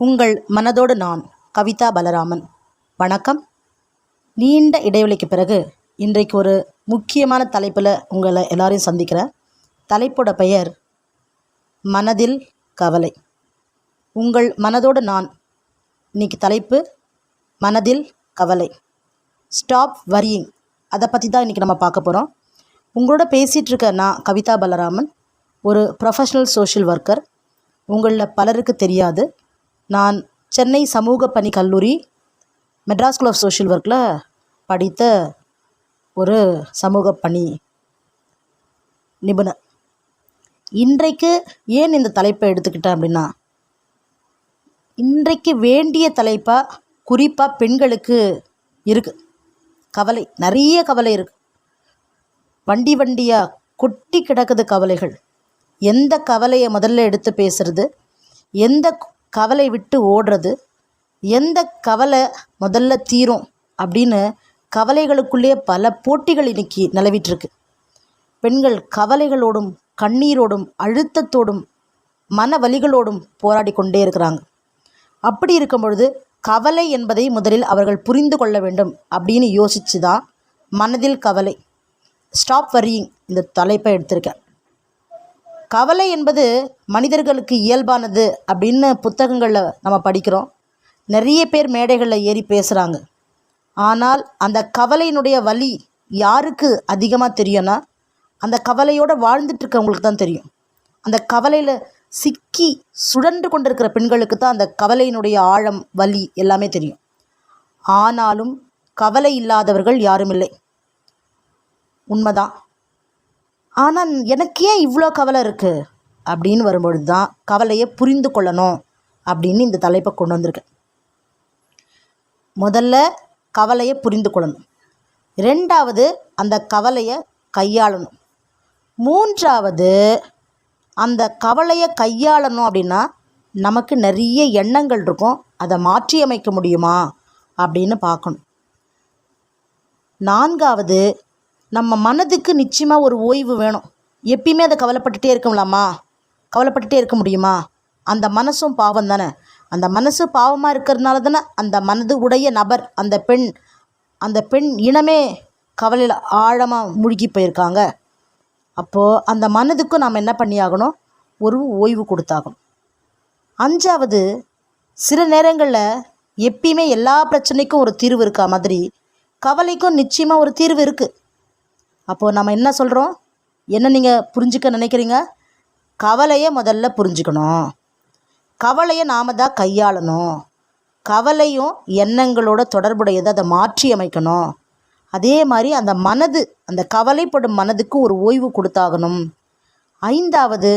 உங்கள் மனதோடு நான் கவிதா பலராமன். வணக்கம். நீண்ட இடைவெளிக்கு பிறகு இன்றைக்கு ஒரு முக்கியமான தலைப்பில் உங்களை எல்லாரையும் சந்திக்கிறேன். தலைப்போட பெயர் மனதில் கவலை. உங்கள் மனதோடு நான் இன்னைக்கு தலைப்பு மனதில் கவலை. ஸ்டாப் வரியிங் அதை பற்றி தான் இன்றைக்கி நம்ம பார்க்க போகிறோம் உங்களோட பேசிகிட்டு இருக்க நான் கவிதா பலராமன் ஒரு ப்ரொஃபஷ்னல் சோஷியல் ஒர்க்கர் உங்களில் பலருக்கு தெரியாது. நான் சென்னை சமூக பணி கல்லூரி மெட்ராஸ் ஸ்கூல் ஆஃப் சோஷியல் ஒர்க்கில் படித்த ஒரு சமூக பணி நிபுணர். இன்றைக்கு ஏன் இந்த தலைப்பை எடுத்துக்கிட்டேன் அப்படின்னா இன்றைக்கு வேண்டிய தலைப்பாக குறிப்பாக பெண்களுக்கு இருக்குது கவலை நிறைய கவலை இருக்குது வண்டி வண்டியாக கொட்டி கிடக்குது கவலைகள். எந்த கவலையை முதல்ல எடுத்து பேசுறது? எந்த கவலை விட்டு ஓடுறது. எந்த கவலை முதல்ல தீரும் அப்படின்னு கவலைகளுக்குள்ளே பல போட்டிகள் இன்னைக்கு நிலவிட்டுருக்கு. பெண்கள் கவலைகளோடும் கண்ணீரோடும் அழுத்தத்தோடும் மன வலிகளோடும் போராடி கொண்டே இருக்கிறாங்க. அப்படி இருக்கும் பொழுது கவலை என்பதை முதலில் அவர்கள் புரிந்து கொள்ள வேண்டும் அப்படின்னு யோசித்து தான் மனதில் கவலை. ஸ்டாப் வரியிங் இந்த தலைப்பை எடுத்திருக்கேன். கவலை என்பது மனிதர்களுக்கு இயல்பானது அப்படின்னு புத்தகங்களில் நம்ம படிக்கிறோம். நிறைய பேர் மேடைகளில் ஏறி பேசுகிறாங்க ஆனால் அந்த கவலையினுடைய வலி யாருக்கு அதிகமாக தெரியும்னா அந்த கவலையோடு வாழ்ந்துட்டுருக்கவங்களுக்கு தான் தெரியும். அந்த கவலையில் சிக்கி சுழன்று கொண்டிருக்கிற பெண்களுக்கு தான் அந்த கவலையினுடைய ஆழம் வலி எல்லாமே தெரியும். ஆனாலும் கவலை இல்லாதவர்கள் யாரும் இல்லை. உண்மைதான். ஆனால் எனக்கு ஏன் இவ்வளோ கவலை இருக்குது அப்படின்னு வரும்பொழுது தான் கவலையை புரிந்து கொள்ளணும் அப்படின்னு இந்த தலைப்பை கொண்டு வந்திருக்கேன். முதல்ல கவலையை புரிந்து கொள்ளணும். ரெண்டாவது அந்த கவலையை கையாளணும். மூன்றாவது அந்த கவலையை கையாளணும் அப்படின்னா நமக்கு நிறைய எண்ணங்கள் இருக்கும். அதை மாற்றியமைக்க முடியுமா அப்படின்னு பார்க்கணும். நான்காவது நம்ம மனதுக்கு நிச்சயமாக ஒரு ஓய்வு வேணும். எப்பயுமே அதை கவலைப்பட்டுட்டே இருக்கலாமா? கவலைப்பட்டுட்டே இருக்க முடியுமா? அந்த மனசும் பாவம் தானே. அந்த மனசு பாவமாக இருக்கிறதுனால தானே அந்த மனது உடைய நபர் அந்த பெண் அந்த பெண் இனமே கவலையில் ஆழமாக முழுகி போயிருக்காங்க. அப்போது அந்த மனதுக்கும் நாம் என்ன பண்ணியாகணும்? ஒரு ஓய்வு கொடுத்தாகணும். அஞ்சாவது சில நேரங்களில் எப்பயுமே எல்லா பிரச்சனைக்கும் ஒரு தீர்வு இருக்கா மாதிரி? கவலைக்கும் நிச்சயமாக ஒரு தீர்வு இருக்குது அப்போது நம்ம என்ன சொல்கிறோம் என்ன நீங்கள் புரிஞ்சுக்க நினைக்கிறீங்க? கவலையை முதல்ல புரிஞ்சுக்கணும். கவலையை நாம் தான் கையாளணும். கவலையும் எண்ணங்களோட தொடர்புடையதை அதை மாற்றி அமைக்கணும். அதே மாதிரி அந்த மனது அந்த கவலைப்படும் மனதுக்கு ஒரு ஓய்வு கொடுத்தாகணும். ஐந்தாவது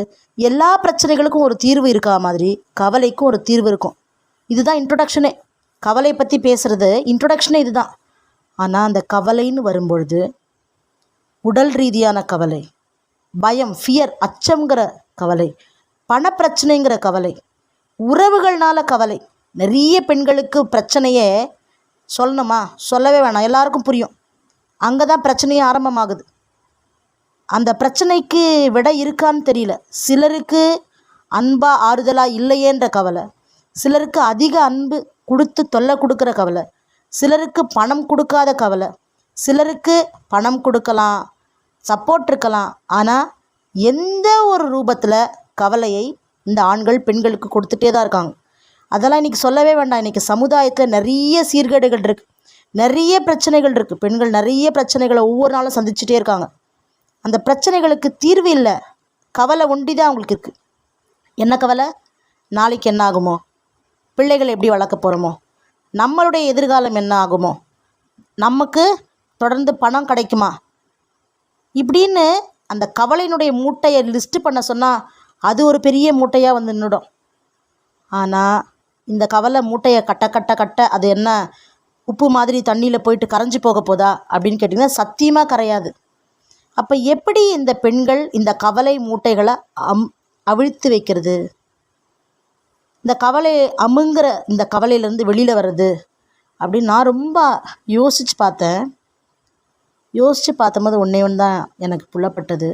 எல்லா பிரச்சனைகளுக்கும் ஒரு தீர்வு இருக்கா மாதிரி? கவலைக்கும் ஒரு தீர்வு இருக்கும். இதுதான் இன்ட்ரொடக்ஷனே கவலை பற்றி பேசுகிறது இன்ட்ரொடக்ஷனே இதுதான். ஆனால் அந்த கவலைன்னு வரும்பொழுது உடல் ரீதியான கவலை பயம் ஃபியர் அச்சங்கிற கவலை பணப்பிரச்சனைங்கிற கவலை உறவுகள்னால கவலை. நிறைய பெண்களுக்கு பிரச்சனையே சொல்லணுமா? சொல்லவே வேணாம். எல்லாருக்கும் புரியும். அங்கே தான் பிரச்சனையே ஆரம்பமாகுது. அந்த பிரச்சனைக்கு விட இருக்கான்னு தெரியல. சிலருக்கு அன்பா ஆறுதலாக இல்லையேன்ற கவலை. சிலருக்கு அதிக அன்பு கொடுத்து தொல்லை கொடுக்குற கவலை. சிலருக்கு பணம் கொடுக்காத கவலை. சிலருக்கு பணம் கொடுக்கலாம் சப்போர்ட் இருக்கலாம். ஆனால் எந்த ஒரு ரூபத்தில் கவலையை இந்த ஆண்கள் பெண்களுக்கு கொடுத்துட்டே தான் இருக்காங்க. அதெல்லாம் இன்றைக்கி சொல்லவே வேண்டாம். இன்றைக்கி சமுதாயத்தில் நிறைய சீர்கேடுகள் இருக்குது நிறைய பிரச்சனைகள் இருக்குது பெண்கள் நிறைய பிரச்சனைகளை ஒவ்வொரு நாளும் சந்திச்சுட்டே இருக்காங்க. அந்த பிரச்சனைகளுக்கு தீர்வு இல்லை. கவலை ஒண்டி தான் அவங்களுக்கு இருக்குது என்ன கவலை? நாளைக்கு என்ன ஆகுமோ? பிள்ளைகளை எப்படி வளர்க்க போகிறோமோ நம்மளுடைய எதிர்காலம் என்ன ஆகுமோ? நமக்கு தொடர்ந்து பணம் கிடைக்குமா? இப்படின்னு அந்த கவலையினுடைய மூட்டையை லிஸ்ட்டு பண்ண சொன்னால் அது ஒரு பெரிய மூட்டையாக வந்து நின்றுடும் ஆனால் இந்த கவலை மூட்டையை கட்ட கட்ட கட்ட அது என்ன உப்பு மாதிரி தண்ணியில் போயிட்டு கரைஞ்சி போக போதா அப்படின்னு கேட்டிங்கன்னா சத்தியமாக கரையாது. அப்போ எப்படி இந்த பெண்கள் இந்த கவலை மூட்டைகளை அம் அவிழ்த்து வைக்கிறது? இந்த கவலை அமுங்கிற இந்த கவலையிலேருந்து வெளியில் வர்றது? அப்படின்னு நான் ரொம்ப யோசித்து பார்த்தேன். யோசித்து பார்த்தபோது ஒன்றே ஒன்று தான் எனக்கு புலப்பட்டது.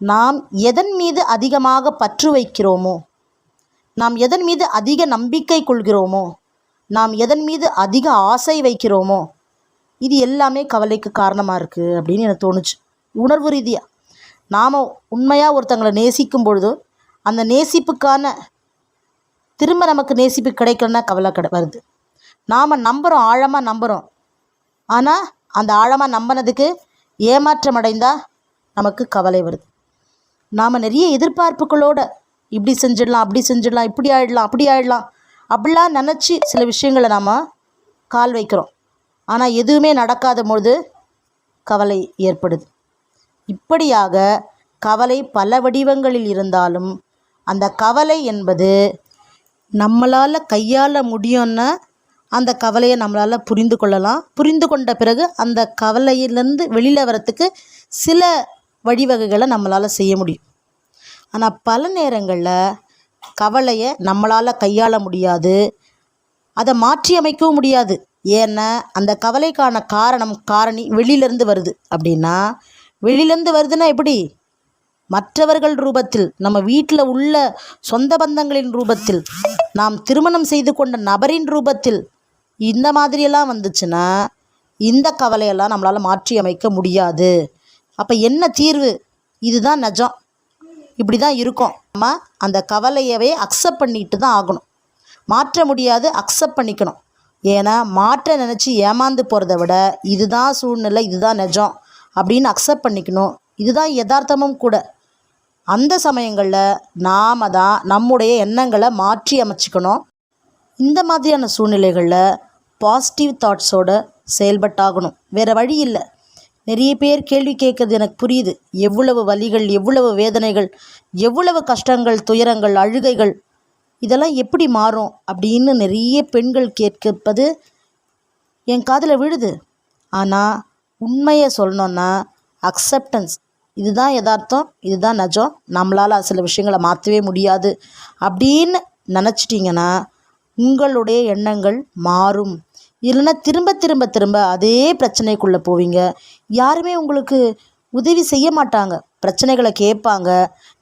நாம் எதன் மீது அதிகமாக பற்று வைக்கிறோமோ நாம் எதன் மீது அதிக நம்பிக்கை கொள்கிறோமோ நாம் எதன் மீது அதிக ஆசை வைக்கிறோமோ இது எல்லாமே கவலைக்கு காரணமாக இருக்குது அப்படின்னு எனக்கு தோணுச்சு. உணர்வு ரீதியாக நாம் உண்மையாக ஒருத்தங்களை நேசிக்கும் பொழுது அந்த நேசிப்புக்கான திரும்ப நமக்கு நேசிப்பு கிடைக்கலன்னா கவலை கிட வருது. நாம் நம்புகிறோம் ஆழமாக நம்புகிறோம் ஆனால் அந்த ஆழமாக நம்பினதுக்கு ஏமாற்றம் அடைந்தால் நமக்கு கவலை வருது. நாம் நிறைய எதிர்பார்ப்புகளோட இப்படி செஞ்சிடலாம் அப்படி செஞ்சிடலாம் இப்படி ஆயிடலாம் அப்படி ஆயிடலாம் அப்படிலாம் நினச்சி சில விஷயங்களை நாம் கால் வைக்கிறோம். ஆனால் எதுவுமே நடக்காத பொழுது கவலை ஏற்படுது. இப்படியாக கவலை பல வடிவங்களில் இருந்தாலும் அந்த கவலை என்பது நம்மளால் கையாள முடியும்னா அந்த கவலையை நம்மளால் புரிந்து கொள்ளலாம். புரிந்து கொண்ட பிறகு அந்த கவலையிலேருந்து வெளியில் வரத்துக்கு சில வழிவகைகளை நம்மளால் செய்ய முடியும். ஆனால் பல நேரங்களில் கவலையை நம்மளால் கையாள முடியாது. அதை மாற்றி அமைக்கவும் முடியாது. ஏன்னா அந்த கவலைக்கான காரணம் காரணி வெளியிலேருந்து வருது. அப்படின்னா வெளியிலேருந்து வருதுன்னா எப்படி? மற்றவர்கள் ரூபத்தில் நம்ம வீட்டில் உள்ள சொந்த பந்தங்களின் ரூபத்தில் நாம் திருமணம் செய்து கொண்ட நபரின் ரூபத்தில் இந்த மாதிரியெல்லாம் வந்துச்சுன்னா இந்த கவலையெல்லாம் நம்மளால் மாற்றி அமைக்க முடியாது. அப்போ என்ன தீர்வு? இதுதான் நிஜம். இப்படி தான் இருக்கும். நம்ம அந்த கவலையவே அக்செப்ட் பண்ணிட்டு தான் ஆகணும். மாற்ற முடியாது அக்செப்ட் பண்ணிக்கணும். ஏன்னா மாற்ற நினச்சி ஏமாந்து போகிறத விட இதுதான் சூழ்நிலை இதுதான் நிஜம் அப்படின்னு அக்செப்ட் பண்ணிக்கணும். இதுதான் யதார்த்தமும் கூட. அந்த சமயங்களில் நாம் தான் நம்முடைய எண்ணங்களை மாற்றி அமைச்சிக்கணும். இந்த மாதிரியான சூழ்நிலைகளில் பாசிட்டிவ் தாட்ஸோட செயல்பட்டாகணும். வேறு வழி இல்லை. நிறைய பேர் கேள்வி கேட்குறது எனக்கு புரியுது. எவ்வளவு வலிகள் எவ்வளவு வேதனைகள் எவ்வளவு கஷ்டங்கள் துயரங்கள் அழுகைகள் இதெல்லாம் எப்படி மாறும் அப்படின்னு நிறைய பெண்கள் கேட்கப்பது என் காதில் விழுது. ஆனால் உண்மையை சொல்லணுன்னா அக்செப்டன்ஸ் இதுதான் யதார்த்தம் இதுதான் நிஜம். நம்மளால் சில விஷயங்களை மாற்றவே முடியாது அப்படின்னு நினச்சிட்டிங்கன்னா உங்களுடைய எண்ணங்கள் மாறும். இல்லைன்னா திரும்ப திரும்ப திரும்ப அதே பிரச்சனைக்குள்ளே போவீங்க. யாருமே உங்களுக்கு உதவி செய்ய மாட்டாங்க. பிரச்சனைகளை கேட்பாங்க.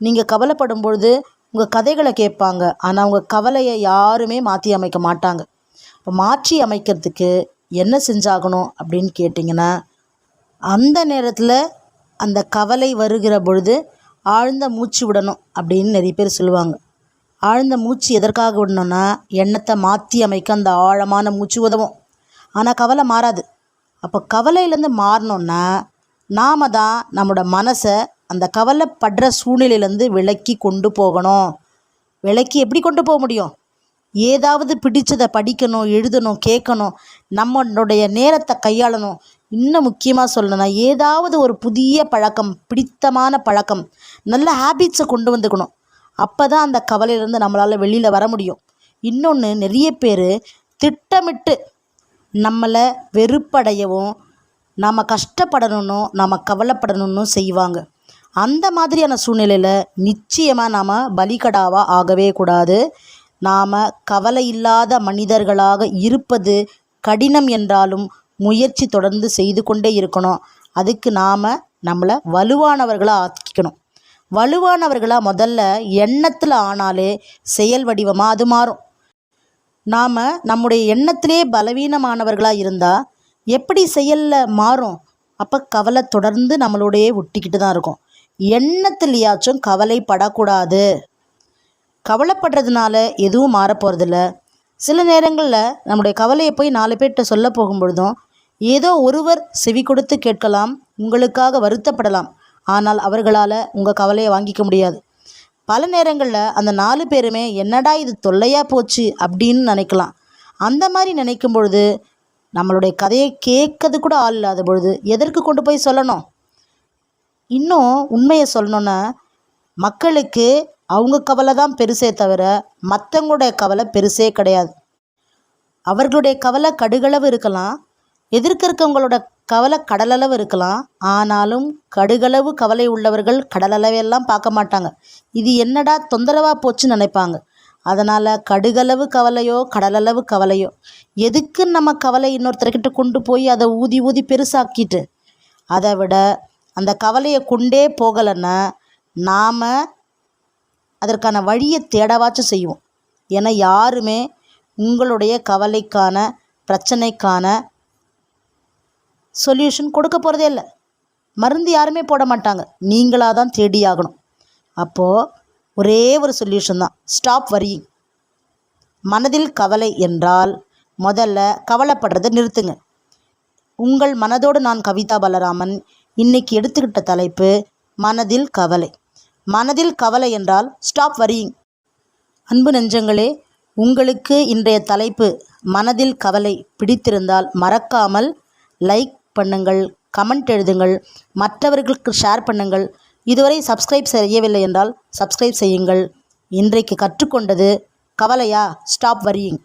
நீங்கள் கவலைப்படும் பொழுது உங்கள் கதைகளை கேட்பாங்க. ஆனால் உங்கள் கவலையை யாருமே மாற்றி அமைக்க மாட்டாங்க. இப்போ மாற்றி அமைக்கிறதுக்கு என்ன செஞ்சாகணும் அப்படின்னு கேட்டிங்கன்னா அந்த நேரத்தில் அந்த கவலை வருகிற பொழுது ஆழ்ந்த மூச்சு விடணும் அப்படின்னு நிறைய பேர் சொல்லுவாங்க. ஆழ்ந்த மூச்சு எதற்காக விடணும்னா எண்ணத்தை மாற்றி அமைக்க அந்த ஆழமான மூச்சு உதவும். ஆனால் கவலை மாறாது. அப்போ கவலையிலேருந்து மாறணுன்னா நாம் தான் நம்மளோட மனசை அந்த கவலைப்படுற சூழ்நிலையிலேருந்து விலக்கி கொண்டு போகணும். விலக்கி எப்படி கொண்டு போக முடியும்? ஏதாவது பிடிச்சதை படிக்கணும் எழுதணும் கேட்கணும் நம்மளுடைய நேரத்தை கையாளணும். இன்னும் முக்கியமாக சொல்லணும்னா ஏதாவது ஒரு புதிய பழக்கம் பிடித்தமான பழக்கம் நல்ல ஹேபிட்ஸை கொண்டு வந்துக்கணும். அப்போ தான் அந்த கவலையிலேருந்து நம்மளால் வெளியில் வர முடியும். இன்னொன்று நிறைய பேர் திட்டமிட்டு நம்மளை வெறுப்படையவும் நாம் கஷ்டப்படணும்னு நாம் கவலைப்படணும்னு செய்வாங்க. அந்த மாதிரியான சூழ்நிலையில் நிச்சயமாக நாம் பலிகடாவாக ஆகவே கூடாது. நாம் கவலை இல்லாத மனிதர்களாக இருப்பது கடினம் என்றாலும் முயற்சி தொடர்ந்து செய்து கொண்டே இருக்கணும். அதுக்கு நாம் நம்மளை வலுவானவர்களாக ஆக்கிக்கணும். வலுவானவர்களாக முதல்ல எண்ணத்தில் ஆனாலே செயல் வடிவமாக அது மாறும். நாம் நம்முடைய எண்ணத்திலே பலவீனமானவர்களாக இருந்தால் எப்படி செயலில் மாறும்? அப்போ கவலை தொடர்ந்து நம்மளோடையே ஒட்டிக்கிட்டு தான் இருக்கும். எண்ணத்துலையாச்சும் கவலைப்படக்கூடாது. கவலைப்படுறதுனால எதுவும் மாறப்போகிறதில்ல சில நேரங்களில் நம்முடைய கவலையை போய் நாலு பேர்கிட்ட சொல்ல போகும்பொழுதும் ஏதோ ஒருவர் செவி கொடுத்து கேட்கலாம் உங்களுக்காக வருத்தப்படலாம். ஆனால் அவர்களால் உங்கள் கவலையை வாங்கிக்க முடியாது. பல நேரங்களில் அந்த நாலு பேருமே என்னடா இது தொல்லையாக போச்சு? அப்படின்னு நினைக்கலாம். அந்த மாதிரி நினைக்கும் பொழுது நம்மளுடைய கதையை கேட்கறது கூட ஆள் இல்லாத பொழுது எதற்கு கொண்டு போய் சொல்லணும்? இன்னும் உண்மையை சொல்லணுன்னா மக்களுக்கு அவங்க கவலை தான் பெருசே தவிர மற்றவங்களுடைய கவலை பெருசே கிடையாது. அவர்களுடைய கவலை கடுகளவு இருக்கலாம். எதிர்க்க இருக்கவங்களோட கவலை கடலளவு இருக்கலாம். ஆனாலும் கடுகளவு கவலை உள்ளவர்கள் கடலளவையெல்லாம் பார்க்க மாட்டாங்க. இது என்னடா தொந்தரவாக போச்சுன்னு நினைப்பாங்க. அதனால் கடுகளவு கவலையோ கடலளவு கவலையோ. எதுக்கு நம்ம கவலை இன்னொருத்தர்கிட்ட கொண்டு போய் அதை ஊதி ஊதி பெருசாக்கிட்டு? அதை விட அந்த கவலையை கொண்டே போகலைன்னா நாம் அதற்கான வழியை தேடவாச்சும் செய்வோம். ஏன்னா யாருமே உங்களுடைய கவலைக்கான பிரச்சனைக்கான சொல்யூஷன் கொடுக்க போகிறதே இல்லை. மருந்து யாருமே போட மாட்டாங்க. நீங்களாக தான் தேடியாகணும் அப்போது ஒரே ஒரு சொல்யூஷன் தான். ஸ்டாப் வரியிங் மனதில் கவலை என்றால் முதல்ல கவலைப்படுறதை நிறுத்துங்க. உங்கள் மனதோடு நான் கவிதா பலராமன். இன்னைக்கு எடுத்துக்கிட்ட தலைப்பு மனதில் கவலை. மனதில் கவலை என்றால் ஸ்டாப் வரியிங் அன்பு நெஞ்சங்களே உங்களுக்கு இன்றைய தலைப்பு மனதில் கவலை பிடித்திருந்தால் மறக்காமல் லைக் பண்ணுங்கள் கமெண்ட் எழுதுங்கள் மற்றவர்களுக்கு ஷேர் பண்ணுங்கள். இதுவரை சப்ஸ்கிரைப் செய்யவில்லை என்றால் சப்ஸ்கிரைப் செய்யுங்கள். இன்றைக்கு கற்றுக்கொண்டது கவலையா? Stop worrying